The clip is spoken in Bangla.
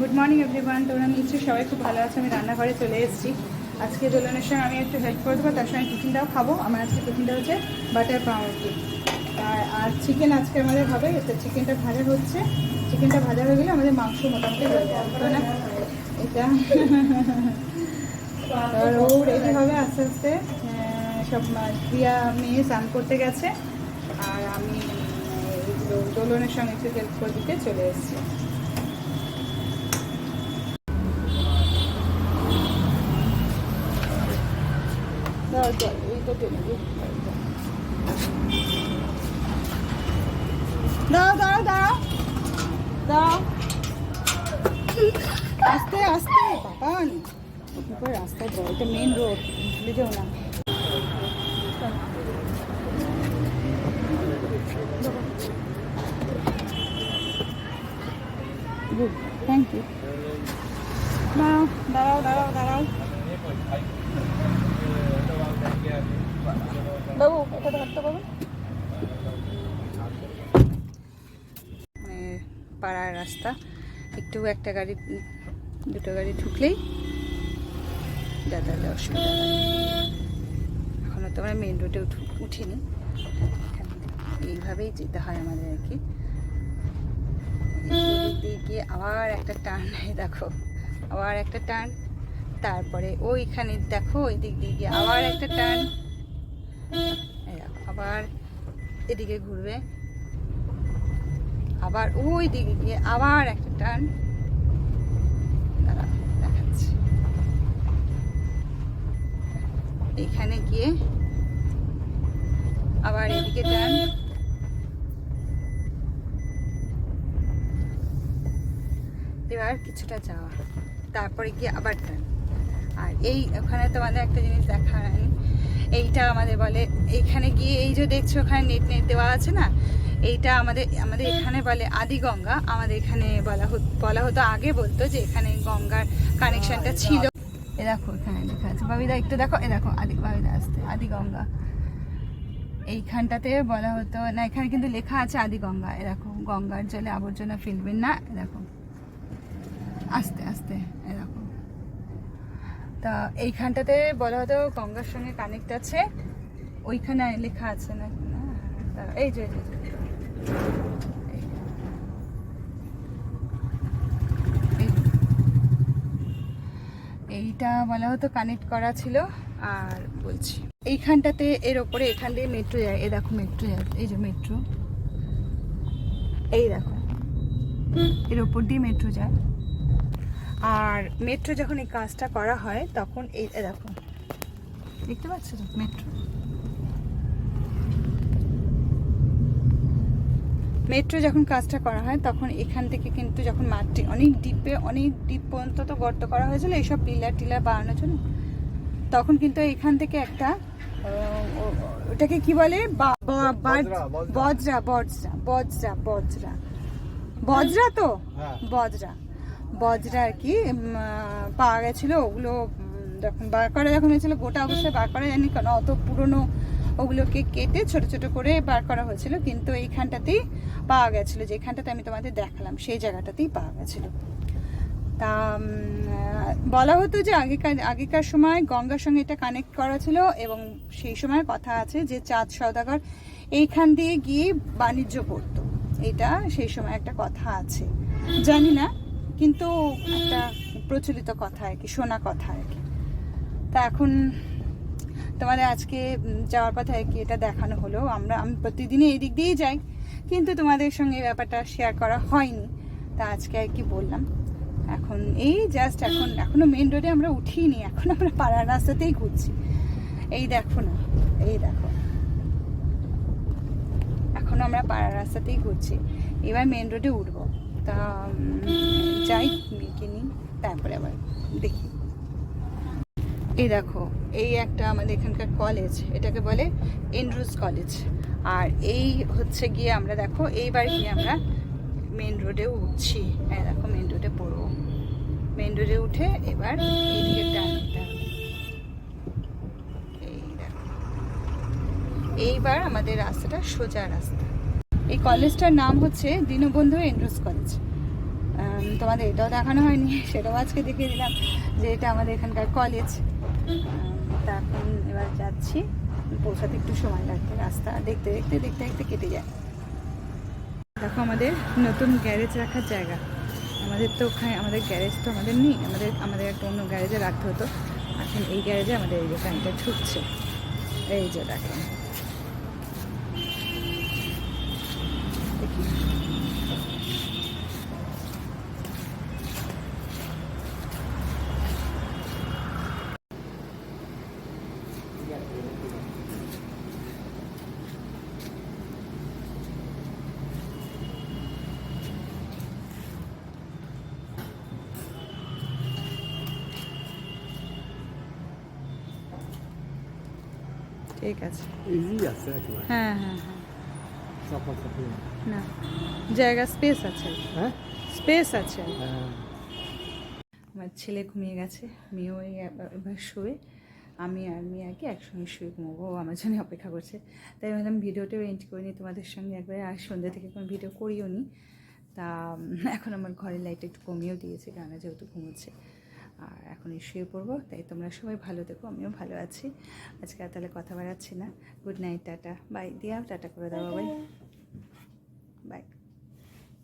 গুড মর্নিং এভরিওয়ান তোমরা নিশ্চয়ই সবাই খুব ভালো আছে। আমি রান্নাঘরে চলে এসেছি। আজকে দোলনের সঙ্গে আমি একটু হেল্প করে দেবো তার সঙ্গে টিফিনটাও খাব। আমার আজকে টিফিনটা হচ্ছে বাটার পাউরুটি আর আর চিকেন আজকে আমাদের হবে। তো চিকেনটা ভাজা হচ্ছে। চিকেনটা ভাজা হয়ে গেলে আমাদের মাংস মোটামুটি হয়ে যাবে না? এটা। আর ও রেডি হবে আস্তে আস্তে। সব প্রিয়া মেয়ে স্নান করতে গেছে। আর আমি দোলনের সঙ্গে একটু হেল্প করে দিতে চলে এসেছি। দাও দাও দাও দাও আস্তে আস্তে বাবা রাস্তায় যাও এটা মেন রোড ভুলে না। গুড থ্যাংক ইউ দাঁড়াও দাঁড়াও দাঁড়াও দাঁড়াও। বাবু, এটা ধরতে পাড়ার রাস্তা। একটু একটা গাড়ি, দুটো গাড়ি ঢুকলেই যাতায়াতের অসুবিধা। এখনও তো আমরা মেন রোডে উঠিনি। এইভাবেই যেতে হয় আমাদের আর কি। গিয়ে আবার একটা টার্ন দেখো, আবার একটা টার্ন। তারপরে ওইখানে দেখো ওই দিক দিয়ে গিয়ে আবার একটা টান। আবার এদিকে ঘুরবে। আবার ওই দিকে গিয়ে আবার একটা টান। এখানে গিয়ে আবার এদিকে টান। এবার কিছুটা যাওয়া, তারপরে গিয়ে আবার টার্ন আর এই ওখানে তোমাদের একটা জিনিস দেখা হয়নি এইটা আমাদের বলে এইখানে গিয়ে এই যে দেখছ ওখানে নেট নেট দেওয়া আছে না এইটা আমাদের আমাদের এখানে বলে আদি গঙ্গা আমাদের এখানে বলা হতো বলা হতো আগে বলতো যে এখানে গঙ্গার কানেকশনটা ছিল। এ দেখো এখানে লেখা আছে। বাবিদা একটু দেখো এ দেখো আদি বাবিদা আসতে আদি গঙ্গা। এইখানটাতে বলা হতো না এখানে কিন্তু লেখা আছে আদি গঙ্গা। এ দেখো গঙ্গার জলে আবর্জনা ফেলবেন না এ দেখো। আস্তে আস্তে এ দেখো। তা এইখানটাতে বলা হতো গঙ্গার সঙ্গে কানেক্ট আছে। ওইখানে লেখা আছে না? এই যে, এই এই যে। এই। এই। এইটা বলা হতো কানেক্ট করা ছিল, আর বলছি। এইখানটাতে এর ওপরে এখান দিয়ে মেট্রো যায়। এই দেখো মেট্রো যায়। এই যে মেট্রো এই দেখো। এর ওপর দিয়ে মেট্রো যায়। আর মেট্রো যখন এই কাজটা করা হয় তখন এই দেখো। দেখতে পাচ্ছ তো? মেট্রো মেট্রো যখন কাজটা করা হয় তখন এখান থেকে কিন্তু যখন মাটি অনেক ডিপে অনেক ডিপ পর্যন্ত তো গর্ত করা হয়েছিল এইসব পিলার টিলার বানানোর জন্য। তখন কিন্তু এখান থেকে একটা ওটাকে কি বলে? বজরা বজরা বজরা বজরা। বজরা তো? হ্যাঁ। বজরা। বজরা আর কি পাওয়া গেছিল, ওগুলো যখন বার করা যখন হয়েছিল, গোটা অবস্থায় বার করা জানি কেন অত পুরনো ওগুলোকে কেটে ছোট ছোট করে বার করা হয়েছিল, কিন্তু এইখানটাতেই পাওয়া গেছিল, যেখানটাতে আমি তোমাদের দেখালাম, সেই জায়গাটাতেই পাওয়া গেছিল। তা বলা হতো যে আগেকার আগেকার সময় গঙ্গার সঙ্গে এটা কানেক্ট করা ছিল, এবং সেই সময় কথা আছে যে চাঁদ সওদাগর এইখান দিয়ে গিয়ে বাণিজ্য করতো। এটা সেই সময় একটা কথা আছে। জানি না কিন্তু একটা প্রচলিত কথা আর কি, শোনা কথা আর কি। তা এখন তোমাদের আজকে যাওয়ার পথে আর কি এটা দেখানো হলো। আমরা, আমি প্রতিদিনই এই দিক দিয়েই যাই, কিন্তু তোমাদের সঙ্গে ব্যাপারটা শেয়ার করা হয়নি। তা আজকে আর কি বললাম। এখন এই জাস্ট এখন, এখনও মেন রোডে আমরা উঠিনি, এখন আমরা পাড়ার রাস্তাতেই ঘুরছি। এই দেখো না, এই দেখো। এখনও আমরা পাড়ার রাস্তাতেই ঘুরছি। এবার মেন রোডে উঠবো। তা যাই, মেয়েকে নিই, তারপরে আবার দেখি। এই দেখো, এই একটা আমাদের এখানকার কলেজ এটাকে বলে এন্ড্রুজ কলেজ আর এই হচ্ছে গিয়ে আমরা দেখো, এইবার গিয়ে আমরা মেন রোডে উঠছি। হ্যাঁ দেখো মেন রোডে পড়ব মেন রোডে উঠে এবার এইদিকে দেখো। এইবার আমাদের রাস্তাটা সোজা রাস্তা। এই কলেজটার নাম হচ্ছে দীনবন্ধু এন্ড্রুজ কলেজ। তোমাদের এটাও দেখানো হয়নি, সেটাও আজকে দেখিয়ে দিলাম যে এটা আমাদের এখানকার কলেজ। তা এখন এবার যাচ্ছি, পৌঁছাতে একটু সময় লাগবে, রাস্তা দেখতে দেখতে দেখতে দেখতে কেটে যায়। দেখো আমাদের নতুন গ্যারেজ রাখার জায়গা। আমাদের তো ওখানে, আমাদের গ্যারেজ তো আমাদের নেই, আমাদের আমাদের একটা অন্য গ্যারেজে রাখতে হতো। এখন এই গ্যারেজে আমাদের এই গাড়িটা ঢুকছে। এই যে দেখেন ঠিক আছে। ইজি আছে একেবারে। হ্যাঁ হ্যাঁ হ্যাঁ। না জায়গা স্পেস আছে। হ্যাঁ? স্পেস আছে। হ্যাঁ। আমার ছেলে ঘুমিয়ে গেছে মেয়েও এবার- শুয়ে আমি আর মেয়ে আর কি একসঙ্গে শুয়ে ঘুমোবো আমার জন্য অপেক্ষা করছে। তাই ভাবলাম ভিডিওটাও এন্ড করে নিই তোমাদের সঙ্গে একবারে আর সন্ধ্যা থেকে কোনো ভিডিও করিও নি। তা এখন আমার ঘরের লাইট একটু কমিয়েও দিয়েছে কারণ যেহেতু ঘুমোচ্ছে। আর এখন শুয়ে পড়ব তাই তোমরা সবাই ভালো দেখো আমিও ভালো আছি। আজকে আর তাহলে কথা বাড়াচ্ছি না। Good night tata. বাই দিয়া টাটা করে দাও বাই বাই